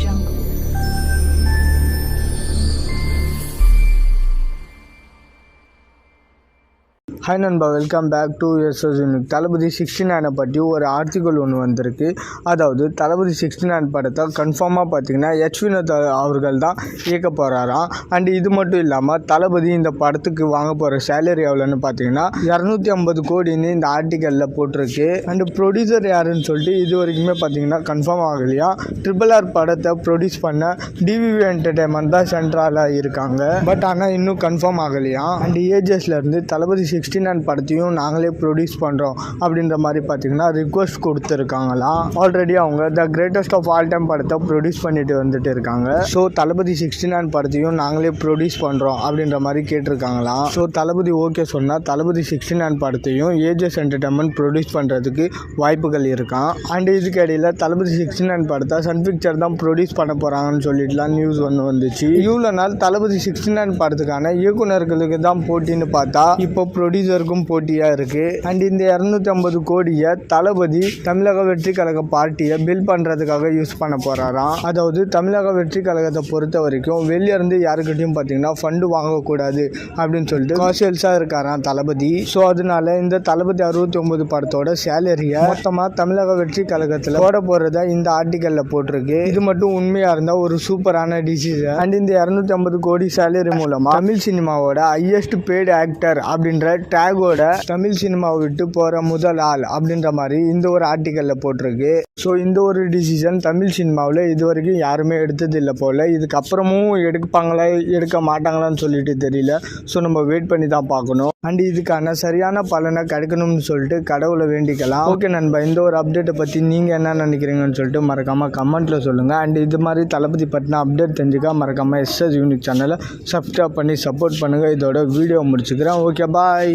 jungle. Hi நண்பா. Welcome back to SS unique Thalapathy sixty நைனை பற்றி ஒரு ஆர்டிக்கல் ஒன்று வந்திருக்கு. அதாவது தளபதி சிக்ஸ்டி நைன் படத்தை கன்ஃபார்மாக பார்த்தீங்கன்னா எச் வினோத் அவர்கள் தான் இயக்க போகிறாராம் அண்ட் இது மட்டும் இல்லாமல் தளபதி இந்த படத்துக்கு வாங்க போகிற சேலரி எவ்வளோன்னு பார்த்தீங்கன்னா இரநூத்தி ஐம்பது கோடின்னு இந்த ஆர்டிக்கலில் போட்டிருக்கு. அண்டு ப்ரொடியூசர் யாருன்னு சொல்லிட்டு இது வரைக்குமே பார்த்தீங்கன்னா கன்ஃபார்ம் ஆகலையா? ட்ரிபிள் ஆர் படத்தை ப்ரொடியூஸ் பண்ண டிவிவி என்டர்டைன்மெண்ட் தான் சென்ட்ரலாக இருக்காங்க. பட் ஆனால் இன்னும் கன்ஃபார்ம் ஆகலையா? அண்ட் ஏஜஸ்லேருந்து தளபதி சிக்ஸ்டி நைன் படத்தையும் நாங்களே ப்ரொடியூஸ் பண்ணுறோம் அப்படின்ற மாதிரி பார்த்தீங்கன்னா ரிக்வஸ்ட் கொடுத்துருக்காங்களாம் ஆல்ரெடி அவங்க the greatest of all time படத்தை ப்ரொடியூஸ் பண்ணிட்டு வந்துட்டு இருக்காங்க. ஸோ தளபதி சிக்ஸ்டி நைன் படத்தையும் நாங்களே ப்ரொடியூஸ் பண்ணுறோம் அப்படின்ற மாதிரி கேட்டிருக்காங்களாம் ஸோ தளபதி ஓகே சொன்னால் தளபதி சிக்ஸ்டி நைன் படத்தையும் ஏஜஸ் என்டர்டைன்மெண்ட் ப்ரொடியூஸ் பண்ணுறதுக்கு வாய்ப்புகள் இருக்கான் அண்ட் இதுக்கு இடையில தளபதி சிக்ஸ்டி நைன் படத்தை சன் பிக்சர் தான் ப்ரொடியூஸ் பண்ண போகிறாங்கன்னு சொல்லிட்டுலாம் நியூஸ் ஒன்று வந்துச்சு. இவ்வளோ நாள் தளபதி சிக்ஸ்டி நைன் படத்துக்கான இயக்குனர்களுக்கு தான் போட்டின்னு பார்த்தா இப்போ ப்ரொடியூசருக்கும் போட்டியாக இருக்குது அண்ட் இந்த இரநூத்தி ஐம்பது கோடியை தளபதி தமிழக வெற்றி கழக பார்ட்டியை பில் பண்ணுறதுக்காக யூஸ் பண்ண போகிறாராம் அதாவது தமிழக வெற்றி கழகத்தை பொறுத்த வரைக்கும் வெளியிருந்து யாருக்கிட்டையும் பார்த்தீங்கன்னா ஃபண்டு வாங்கக்கூடாது அப்படின்னு சொல்லிட்டு காசியல்ஸாக இருக்காராம் தளபதி. ஸோ அதனால இந்த தளபதி அறுபத்தி ஒன்பது படத்தோட சேலரியை மொத்தமாக தமிழக வெற்றி கழகத்தில் போட போகிறதா இந்த ஆர்டிக்கலில் போட்டிருக்கு. இது மட்டும் உண்மையாக இருந்தால் ஒரு சூப்பரான டிசிஷன் அண்ட் இந்த இரநூத்தி ஐம்பது கோடி சேலரி மூலமாக தமிழ் சினிமாவோட ஹையஸ்ட் பெய்டு ஆக்டர் அப்படின்ற டேகோட தமிழ் சினிமாவை விட்டு போகிற முதல் ஆள் அப்படின்ற மாதிரி இந்த ஒரு ஆர்டிக்கலில் போட்டிருக்கு. ஸோ இந்த ஒரு டிசிஷன் தமிழ் சினிமாவில் இது வரைக்கும் யாருமே எடுத்தது இல்லை போல் இதுக்கப்புறமும் எடுப்பாங்களா எடுக்க மாட்டாங்களான்னு சொல்லிட்டு தெரியல. ஸோ நம்ம வெயிட் பண்ணி தான் பார்க்கணும். அண்ட் இதுக்கான சரியான பலனை கிடைக்கணும்னு சொல்லிட்டு கடவுளை வேண்டிக்கலாம். ஓகே நண்பா இந்த ஒரு அப்டேட்டை பற்றி நீங்கள் என்ன நினைக்கிறீங்கன்னு சொல்லிட்டு மறக்காமல் கமெண்ட்டில் சொல்லுங்கள் அண்ட் இது மாதிரி தளபதி பற்றின அப்டேட் தெரிஞ்சுக்க மறக்காமல் எஸ்எஸ் யூனிக் சேனலை சப்ஸ்கிரைப் பண்ணி சப்போர்ட் பண்ணுங்கள் இதோட வீடியோ முடிச்சுக்கிறேன். Okay bye